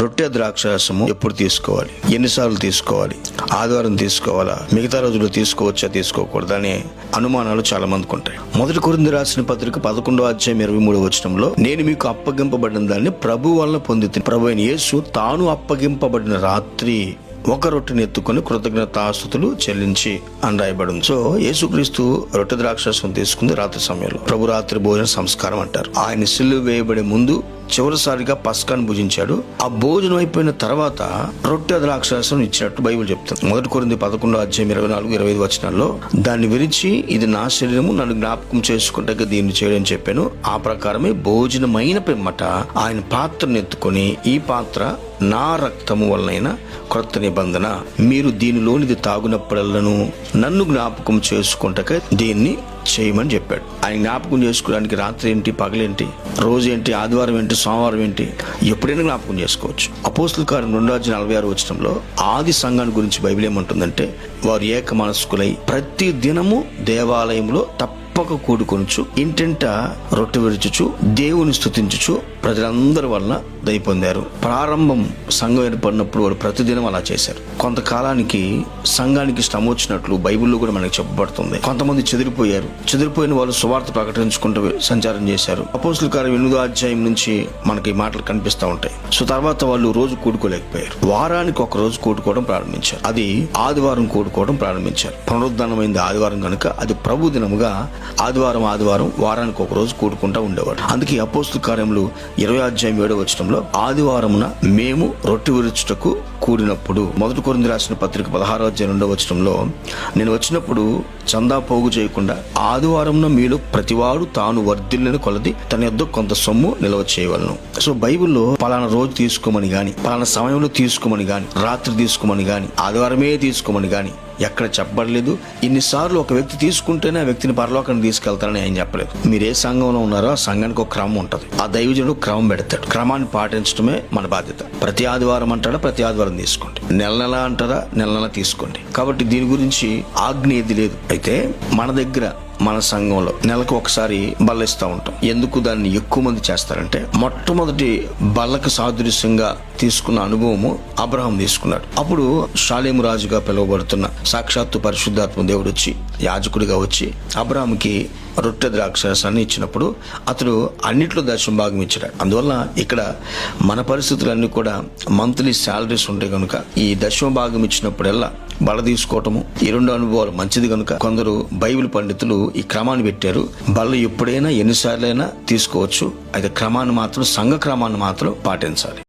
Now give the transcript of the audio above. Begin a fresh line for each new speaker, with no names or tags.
రొట్టె ద్రాక్షరసము ఎప్పుడు తీసుకోవాలి? ఎన్నిసార్లు తీసుకోవాలి? ఆదివారం తీసుకోవాలా? మిగతా రోజులు తీసుకోవచ్చా తీసుకోకూడదా అనే అనుమానాలు చాలా మందికి ఉంటాయి. మొదటి కొరింది రాసిన పత్రిక పదకొండో అధ్యాయం ఇరవై మూడు వచనంలో నేను మీకు అప్పగింపబడిన దాన్ని ప్రభు వలన పొంది ప్రభు అయిన యేసు తాను అప్పగింపబడిన రాత్రి ఒక రొట్టెని ఎత్తుకొని కృతజ్ఞతాస్తుతులు చెల్లించి అని రాయబడింది సో యేసుక్రీస్తు రొట్టె ద్రాక్షరసం తీసుకుంది రాత్రి సమయంలో. ప్రభు రాత్రి భోజన సంస్కారం అంటారు. ఆయన సిల్లు వేయబడే ముందు చివరిసారిగా పస్కాన్ని భుజించాడు. ఆ భోజనం అయిపోయిన తర్వాత రొట్టె ద్రాక్షరసం ఇచ్చినట్టు బైబిల్ చెప్తుంది. మొదటి కొరింది పదకొండో అధ్యాయం ఇరవై నాలుగు ఇరవై ఐదు వచనాల్లో దాన్ని విరిచి ఇది నా శరీరము నన్ను జ్ఞాపకం చేసుకుంటే దీన్ని చేయడం చెప్పాను. ఆ ప్రకారమే భోజనమైన పిమ్మట ఆయన పాత్రను ఎత్తుకొని ఈ పాత్ర నా రక్తము వలన క్రొత్త నిబంధన. మీరు దీనిలోనిది తాగునప్పుడల్లను నన్ను జ్ఞాపకం చేసుకుంటక దీన్ని చేయమని చెప్పాడు. ఆయన జ్ఞాపకం చేసుకోవడానికి రాత్రి ఏంటి పగలేంటి రోజు ఏంటి ఆదివారం ఏంటి సోమవారం ఏంటి ఎప్పుడైనా జ్ఞాపకం చేసుకోవచ్చు. అపోస్తుల కారం రెండు నలభై ఆరు వచ్చడంలో ఆది సంఘాన్ని గురించి బైబిల్ ఏమంటుందంటే వారు ఏక మనస్కులై ప్రతి దినము దేవాలయంలో తప్పక కూడుకొనుచు ఇంటింట రొట్టె విరుచుచు దేవుని స్తుతించుచు ప్రజలందరి వలన దయ పొందారు. ప్రారంభం సంఘం ఏర్పడినప్పుడు వారు ప్రతిదినం అలా చేశారు. కొంతకాలానికి సంఘానికి శ్రమ వచ్చినట్లు బైబిల్లో కూడా మనకి చెప్పబడుతుంది. కొంతమంది చెదిరిపోయారు. చెదిరిపోయిన వాళ్ళు సువార్త ప్రకటించుకుంటూ సంచారం చేశారు. అపోసుల కార్యం ఎనిమిదో అధ్యాయం నుంచి మనకి మాటలు కనిపిస్తూ ఉంటాయి. సో తర్వాత వాళ్ళు రోజు కూడుకోలేకపోయారు. వారానికి ఒక రోజు కూడుకోవడం ప్రారంభించారు. అది ఆదివారం కూడుకోవడం ప్రారంభించారు. పునరుద్ధానమైంది ఆదివారం కనుక అది ప్రభు దినముగా ఆదివారం ఆదివారం వారానికి ఒక రోజు కూడుకుంటూ ఉండేవాడు. అందుకే అపోస్తుల కార్యములు ఇరవై అధ్యాయం ఏడో వచ్చడంలో ఆదివారమున మేము రొట్టె విరుచుటకు కూడినప్పుడు మొదటి కొరింది రాసిన పత్రిక పదహారో అధ్యాయం రెండో వచనంలో నేను వచ్చినప్పుడు చందా పోగు చేయకుండా ఆదివారంన మీలో ప్రతివాడు తాను వర్ధిల్లని కొలది తన యొద్ద కొంత సొమ్ము నిల్వ చేయవలను. సో బైబిల్లో పలానా రోజు తీసుకోమని గాని పలానా సమయంలో తీసుకోమని గాని రాత్రి తీసుకోమని గాని ఆదివారమే తీసుకోమని గాని ఎక్కడ చెప్పబడలేదు. ఇన్నిసార్లు ఒక వ్యక్తి తీసుకుంటేనే ఆ వ్యక్తిని పరలోకానికి తీసుకెళ్తారని ఆయన చెప్పలేదు. మీరు ఏ సంఘంలో ఉన్నారో ఆ సంఘానికి ఒక క్రమం ఉంటుంది. ఆ దైవజనుడు క్రమం పెడతాడు. క్రమాన్ని పాటించడమే మన బాధ్యత. ప్రతి ఆదివారం అంటాడా ప్రతి ఆదివారం తీసుకోండి. నెల నెల అంటారా నెల నెల తీసుకోండి. కాబట్టి దీని గురించి ఆజ్ఞ ఏది లేదు. అయితే మన దగ్గర మన సంఘంలో నెలకు ఒకసారి బల్లిస్తూ ఉంటాం. ఎందుకు దాన్ని ఎక్కువ మంది చేస్తారంటే మొట్టమొదటి బల్లకు సాదృశ్యంగా తీసుకున్న అనుభవము అబ్రహం తీసుకున్నాడు. అప్పుడు షాలేము రాజుగా పిలువబడుతున్న సాక్షాత్తు పరిశుద్ధాత్మ దేవుడు వచ్చి యాజకుడిగా వచ్చి అబ్రహాంకి రొట్టె ద్రాక్షరసాన్ని ఇచ్చినప్పుడు అతడు అన్నిట్లో దశం భాగం ఇచ్చాడు. అందువల్ల ఇక్కడ మన పరిస్థితులన్నీ కూడా మంత్లీ శాలరీస్ ఉంటాయి కనుక ఈ దశమ భాగం ఇచ్చినప్పుడల్లా బల తీసుకోవటము ఈ రెండు అనుభవాలు మంచిది కనుక కొందరు బైబిల్ పండితులు ఈ క్రమాన్ని పెట్టారు. బల్ల ఎప్పుడైనా ఎన్నిసార్లైనా తీసుకోవచ్చు. అయితే క్రమాన్ని మాత్రం సంఘ క్రమాన్ని మాత్రం పాటించాలి.